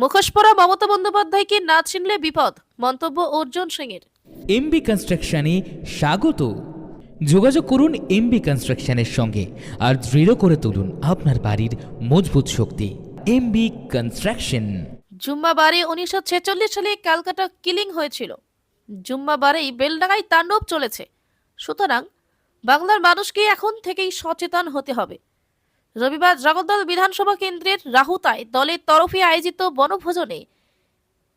মুখোশ পরা মমতা বন্দ্যোপাধ্যায়কে না চিনলে বিপদ মন্তব্য অর্জুন সিংয়ের। এমবি কনস্ট্রাকশনে স্বাগত। যোগাযোগ করুন এমবি কনস্ট্রাকশনের সঙ্গে আর দৃঢ় করে তুলুন আপনার বাড়ির মজবুত শক্তি। MB construction. জুম্মাবারে উনিশশো ছেচল্লিশ সালে ক্যালকাটা কিলিং হয়েছিল। জুম্মাবারেই বেলডাঙায় তাণ্ডব চলেছে। সুতরাং বাংলার মানুষকে এখন থেকেই সচেতন হতে হবে। রবিবার জগদ্দল বিধানসভা কেন্দ্রের রাহুতায় দলের তরফে আয়োজিত বনভোজনে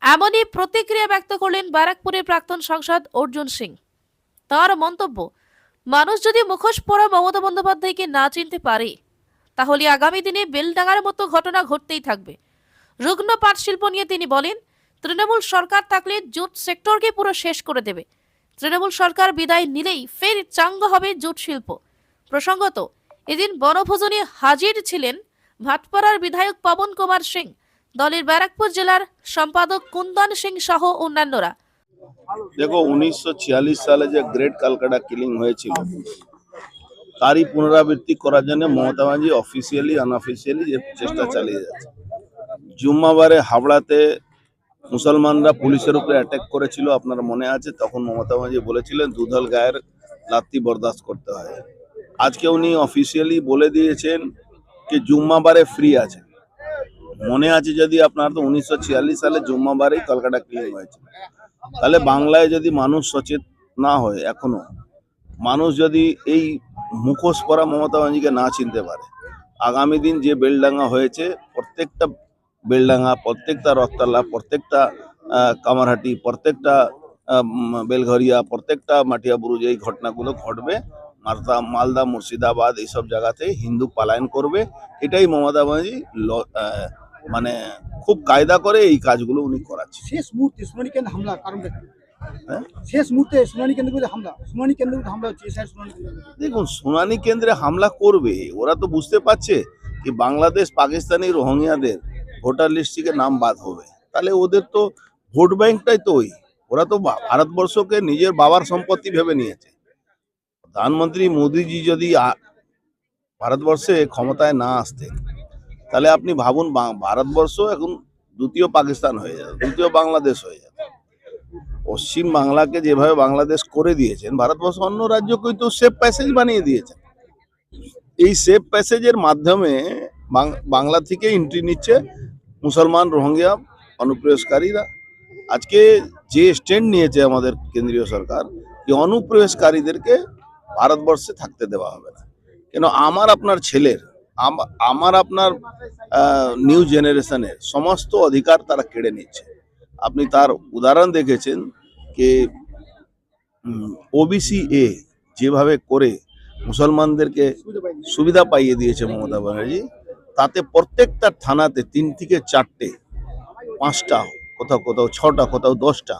এমনই প্রতিক্রিয়া ব্যক্ত করলেন ব্যারাকপুরের প্রাক্তন সাংসদ অর্জুন সিং। তার মন্তব্য, মানুষ যদি মুখোশ পরা মমতা বন্দ্যোপাধ্যায়কে না চিনতে পারে, তাহলে আগামী দিনে বেলডাঙার মতো ঘটনা ঘটতেই থাকবে। রুগ্ন পাট শিল্প নিয়ে তিনি বলেন, তৃণমূল সরকার থাকলে জুট সেক্টরকে পুরো শেষ করে দেবে। তৃণমূল সরকার বিদায় নিলেই ফের চাঙ্গ হবে জুট শিল্প। প্রসঙ্গত এদিন বনভোজনে হাজির ছিলেন ভাটপাড়ার বিধায়ক পবন কুমার সিং, দলের ব্যারাকপুর জেলার সম্পাদক কুন্দন সিং সহ অন্যান্যরা। দেখো, উনিশশো সালে যে গ্রেট কালকাটা কিলিং হয়েছিল, তারই পুনরাবৃত্তি করার জন্য মমতা ব্যানার্জি অফিসিয়ালি আনঅফিসিয়ালি যে চেষ্টা চালিয়ে যাচ্ছে। জুম্মাবারে হাবড়াতে মুসলমানরা পুলিশের উপরে অ্যাটাক করেছিল, আপনার মনে আছে? তখন মমতা ব্যানার্জি বলেছিলেন, দুধল গায়ের লাত্তি বরদাস্ত করতে হয়। আজকে উনি অফিসিয়ালি বলে দিয়েছেন যে জুম্মাবারে ফ্রি আছে। মনে আছে যদি আপনার তো উনিশশো সালে জুম্মাবারেই কলকাতা ক্লিন হয়েছে। তাহলে বাংলায় যদি মানুষ সচেত না হয় এখনও, মানুষ যদি এই মুখোশ পরা মমতা ব্যানার্জিকে না চিনতে পারে, আগামী দিন যে বেলডাঙ্গা হয়েছে, প্রত্যেকটা বেলডাঙ্গা, প্রত্যেকটা রক্তালা, প্রত্যেকটা কামারহাটি, প্রত্যেকটা বেলঘরিয়া, প্রত্যেকটা মাটিয়া বুরুজ এই ঘটনাগুলো ঘটবে। মালদা মালদা মুর্শিদাবাদ এইসব জায়গাতে হিন্দু পালায়ন করবে। এটাই মমতা ব্যানার্জি মানে খুব কায়দা করে এই কাজগুলো উনি করাচ্ছে। শেষ মুহূর্তে শুনানি কেন্দ্রে হামলা কারণ হ্যাঁ? শেষ মুহূর্তে শুনানি কেন্দ্রে হামলা। শুনানি কেন্দ্রে হামলা হচ্ছে দেখুন শুনানি কেন্দ্রে হামলা করবে ওরা তো বুঝতে পারছে কি বাংলাদেশ পাকিস্তানি রোহিঙ্গাদের ভোটার লিস্ট থেকে নাম বাদ হবে। তাহলে ওদের তো ভোট ব্যাংকটাই তো ওই। ওরা তো ভারতবর্ষকে নিজের বাবার সম্পত্তি ভেবে নিয়েছে। প্রধানমন্ত্রী মোদিজি যদি ভারতবর্ষে ক্ষমতায় না আসতেন তাহলে আপনি ভাবুন ভারতবর্ষ এখন দ্বিতীয় পাকিস্তান হয়ে যাবে, দ্বিতীয় বাংলাদেশ হয়ে যাবে। পশ্চিম বাংলাকে যেভাবে বাংলাদেশ করে দিয়েছেন, ভারতবর্ষ অন্য রাজ্যকেই তো সেফ প্যাসেজ বানিয়ে দিয়েছেন এই সেফ প্যাসেজের মাধ্যমে বাংলা থেকে এন্ট্রি নিচ্ছে মুসলমান রোহিঙ্গা অনুপ্রবেশকারীরা। আজকে যে স্ট্যান্ড নিয়েছে আমাদের কেন্দ্রীয় সরকার যে অনুপ্রবেশকারীদেরকে ভারতবর্ষে থাকতে দেওয়া হবে না। কেন? আমার আপনার ছেলের আমার আপনার নিউ জেনারেশনের সমস্ত অধিকার তারা কেড়ে নিচ্ছে। আপনি তার উদাহরণ দেখেছেন যে ওবিসি এ যেভাবে করে মুসলমানদেরকে সুবিধা পাইয়ে দিয়েছে মমতা ব্যানার্জি, তাতে প্রত্যেকটা থানাতে তিন থেকে চারটে, পাঁচটা কোথাও কোথাও, ছটা কোথাও দশটা,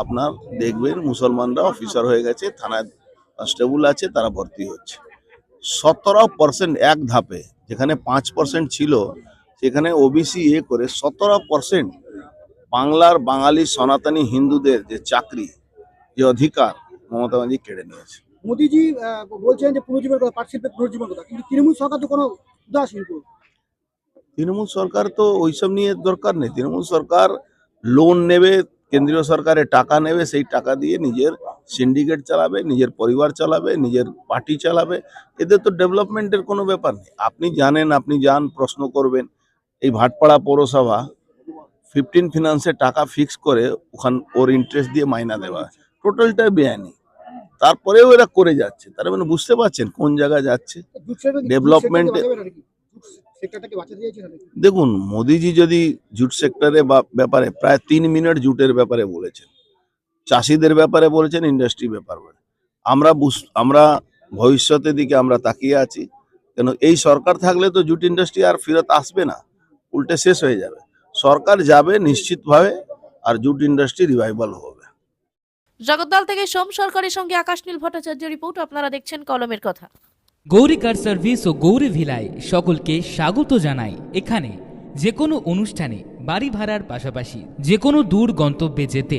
আপনার দেখবেন মুসলমানরা অফিসার হয়ে গেছে, থানায় কনস্টেবল আছে তারা ভর্তি হচ্ছে। সতেরো পার্সেন্ট এক ধাপে যেখানে পাঁচ পার্সেন্ট ছিল সেখানে ওবিসি এ করে সতেরো পার্সেন্ট বাংলার বাঙালি সনাতনী হিন্দুদের যে চাকরি যে অধিকার মমতা ব্যানার্জি কেড়ে নিয়েছে। মোদিজি বলছেন যে পুনর্জীবনের কথা পাট শিল্পের পুনর্জীবনের কথা কিন্তু তৃণমূল সরকার তো কোনো উদাসীন তৃণমূল সরকার তো ওইসব নিয়ে দরকার নেই। তৃণমূল সরকার লোন নেবে কেন্দ্রীয় সরকারের টাকা নেবে সেই টাকা দিয়ে নিজের সিন্ডিকেট চালাবে নিজের পরিবার চালাবে নিজের পার্টি চালাবে। এদের তো ডেভেলপমেন্টের কোনো ব্যাপার নেই। আপনি জানেন আপনি যান প্রশ্ন করবেন। এই ভাটপাড়া পৌরসভা ফিফটিন ফিনান্সে টাকা ফিক্স করে ওখান ওর ইন্টারেস্ট দিয়ে মাইনা দেওয়া। টোটালটাই বেআইনি। তারপরেও এরা করে যাচ্ছে। তার মানে বুঝতে পারছেন কোন জায়গায় যাচ্ছে? নাকি? দেখুন মোদিজি যদি জুট সেক্টরে বা ব্যাপারে প্রায় তিন মিনিট জুটের ব্যাপারে বলেছেন। চাষিদের ব্যাপারে বলেছেন ইন্ডাস্ট্রি ব্যাপারে আমরা আমরা ভবিষ্যতের দিকে আমরা তাকিয়ে আছি। কেন এই সরকার থাকলে তো জুট ইন্ডাস্ট্রি আর ফেরত আসবে না উল্টে শেষ হয়ে যাবে। সরকার যাবে নিশ্চিতভাবে আর জুট ইন্ডাস্ট্রি রিভাইভাল হবে। জগদ্দল থেকে সোম সরকারের সঙ্গে আকাশ নীল ভট্টাচার্য রিপোর্ট আপনারা দেখছেন কলমের কথা। গৌরী কার সার্ভিস ও গৌরী ভিলায় সকলকে স্বাগত জানাই এখানে। যে কোনো অনুষ্ঠানে বাড়ি ভাড়ার পাশাপাশি যে কোনো দূর গন্তব্যে যেতে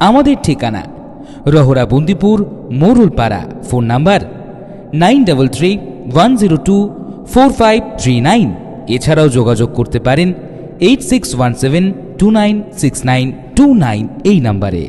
আমাদের ঠিকানা Rahara Bandipur, Morulpara, phone number nine double three one zero two four five three nine. এছাড়াও যোগাযোগ করতে পারেন eight six one seven two nine six nine two nine এই নাম্বারে।